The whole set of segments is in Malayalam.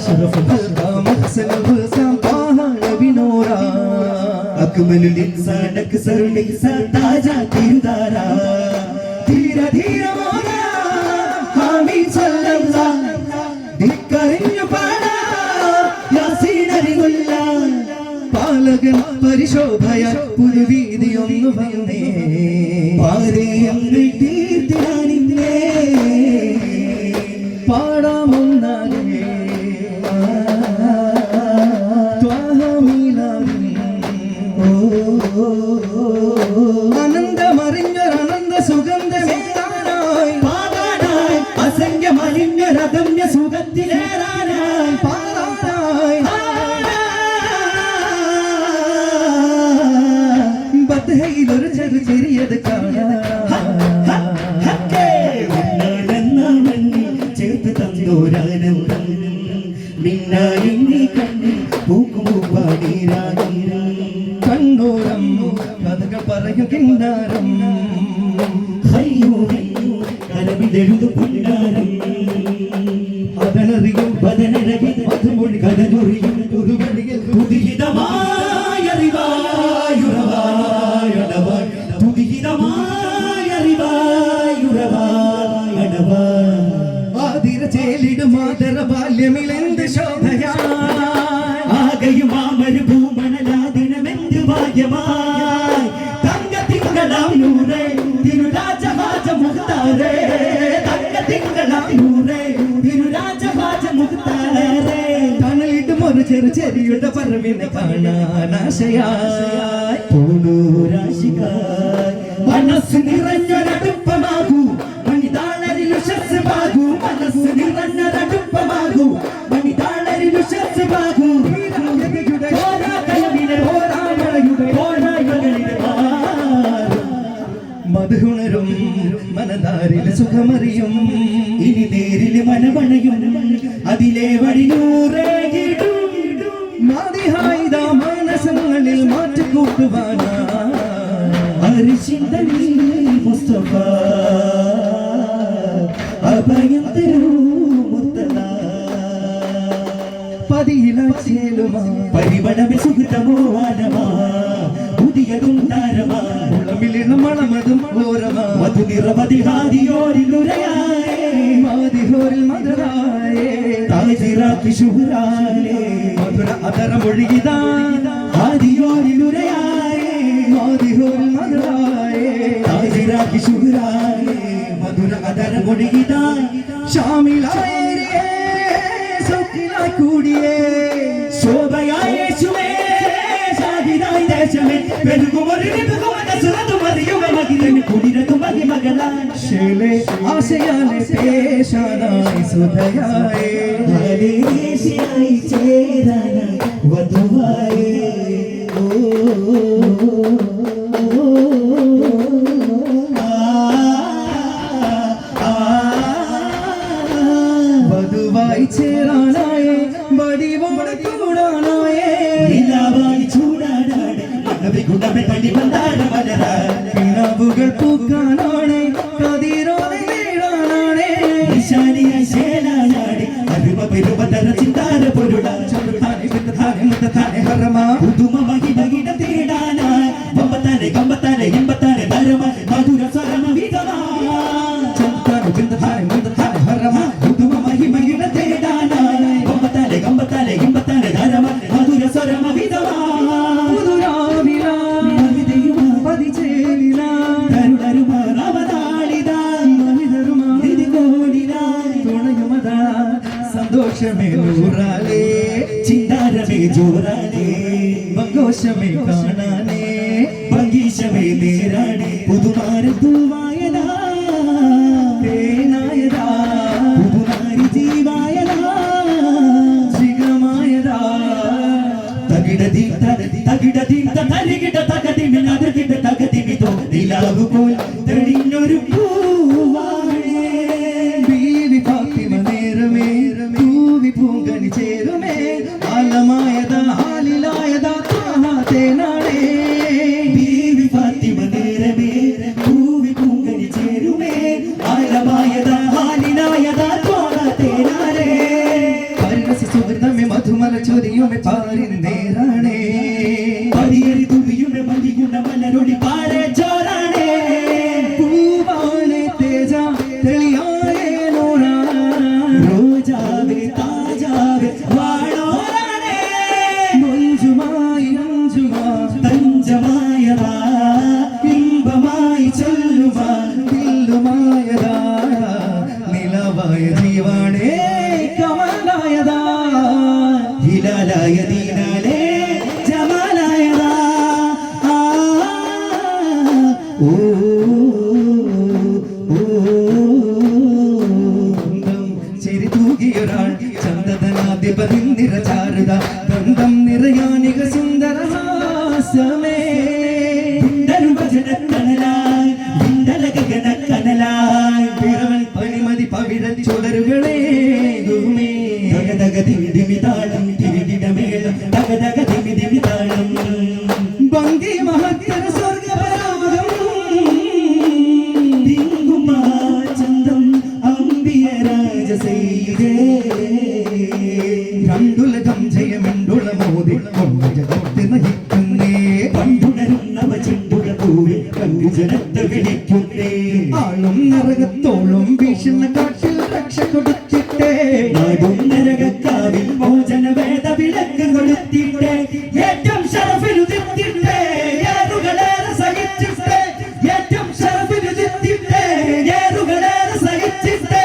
أشرف الخلق محسن الخصام طه نبي نورا أكمل الإنسان أكثر الإنسان താജാ തിരുതാര ധീര ധീര മോന ഹാമി സല്ലല്ല ധിക്കരിഞ്ഞു പാടാ യാസീനരികുല്ല പാലകൻ പരിശോഭയ പുതുവീതിയൊന്നു വന്നേ പാരയങ്ങൾ തീർത്തിരാനിന്നേ പാടാമൊന്നാലേ അനന്തമറിഞ്ഞൊരനന്ത സുഗന്ധമേറാനായി പാടാനായി അസംഖ്യമലിഞ്ഞ രഥമ്യ സുഖത്തിലേറാനായി. പാടാനായി. ബദ്ധയിലൊരു ചെറു ചെറിയത് കാണാൻ ഭാഗ്യമായി തങ്ക തിങ്കളാം നൂറേ തിരുരാജഭാജ മുഖത്താരേ തങ്ക തിങ്കളാം നൂറേ തിരുരാജഭാജ മുഖത്താരേ തണലിടും ഒരു ചെറു ചെറിയുടെ പറവിനെ കാണാൻ ആശയായി. പൂണൂരാശികായ്. മനസ്സ് നിറഞ്ഞൊരടുപ്പമാകൂ. മണിതാളരിൽ ഉഷസ്സുമാകൂ. മനസ്സ് നിറഞ്ഞൊരടുപ്പമാകൂ. മണിതാളരിൽ ഉഷസ്സുമാകൂ. മധുണരും മനതാരിൽ സുഖമറിയും. ഇനി നേരിൽ മനമണയും. അതിലെ വഴിയൂറേകിടും മാതിഹായിത മാനസങ്ങളിൽ മാറ്റിക്കൂട്ടുവാനാ അരിശിന്തനി മുസ്തഫ. അഭയം തരൂ മുത്തല. പതിയിലാച്ചേലുമാ പരിമളമെ സുഹൃതമോ ആനമാ. പുതിയതും താരമാ. ഉളമിലിണം മണമതും ഓരമാ മധു നിറമതിഹാദിയോരിലുരയായേ മാതിഹോരിൽ മധുരായേ താജിറാക്കി ശുഹ്രാലേ മധുര അതരമൊഴുകിതാ ആദിയോരിലുരയായേ മാതിഹോരിൽ മധുരായേ താജിറാക്കി ശുഹ്രാലേ മധുര അതര മൊഴികിതായി ഷാമിലായേ സൗഖിലായി കൂടിയേ ശോഭയായ യേശുവേ ഷാഹിദായി ദേശമേ പെരുകുമൊരു സുരതുമറിയുക മകിലന് കുടിരതു മകിമകളാൻ ശേലെ ആശയാലെ പേശാനായി സുധയായേ ഹരേശയായി ചേരാന വധുവായേ ഓ കിണവുകൾ സന്തോഷമേ നൂറാലേ ചിന്താരമേ ജോറാലേ മങ്കോശമേ കാണാനേ ഭംഗീശമേ നേരാണേ പുതുമാരൻ തൂവായനാ തേനായതാ പുതുമാരി ജീവായതാ ശിഖമായതാ തകിടതി തകിടതി തരികിട തകതി ഭാഗ്യരാൾ ചന്ദ്രനാധിപതി നിറചാരുത ബന്ധം നിറയാനിക സുന്ദരഹാസമേ ഗുജരത്ത് പിടിക്കുന്നേ ആളും നരകത്തോളം ഭീഷണ കാട്ടിൽ രക്ഷ കൊടുത്തിട്ടേ. നാടും നരകത്താവിൽ മോചന വേദ വിളക്ക് കൊടുത്തിട്ടേ ഏറ്റവും ശരഫിലുതിർത്തിട്ടേ ഏറുകളേറെ സഹിച്ചിട്ടേ. ഏറ്റവും ശരഫിലുതിർത്തിട്ടേ ഏറുകളേറെ സഹിച്ചിട്ടേ.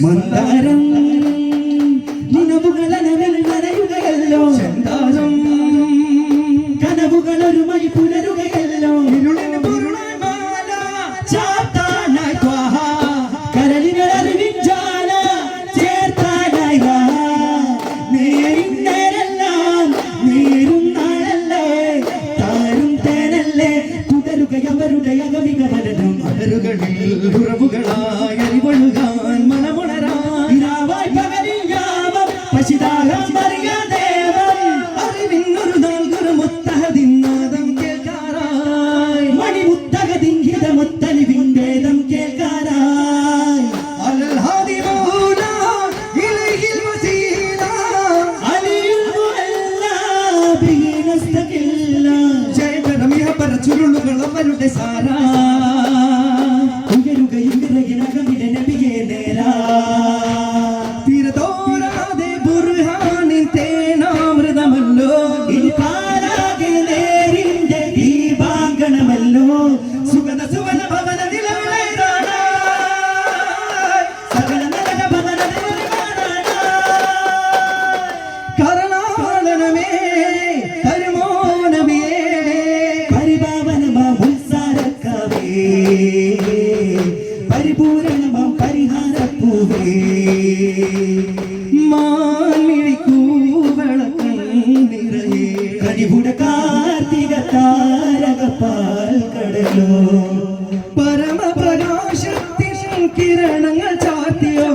മന്ദാരം. നിലവുകളനവിൽ നനയുകയല്ലോ. ചന്ദാരം കനവുകൾ ഒരുമൈ പുലരുകയല്ലോ. അവരുടെ അകമിക വരണം അവരുകളിൽ കരിപുട കാർത്തിക താരക പാൽക്കടലോ പരമപ്രകാശത്തിൻ കിരണങ്ങൾ ചാർത്തിയോ.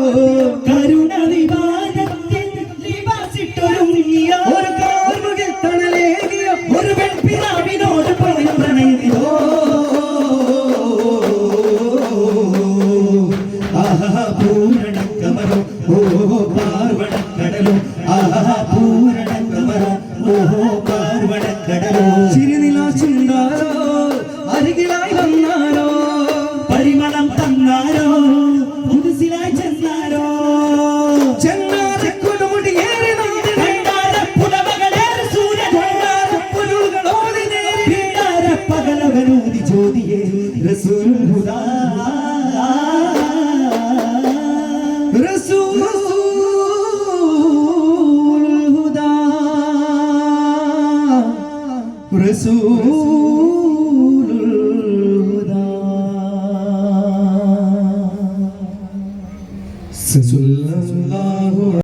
Hm. sexuelle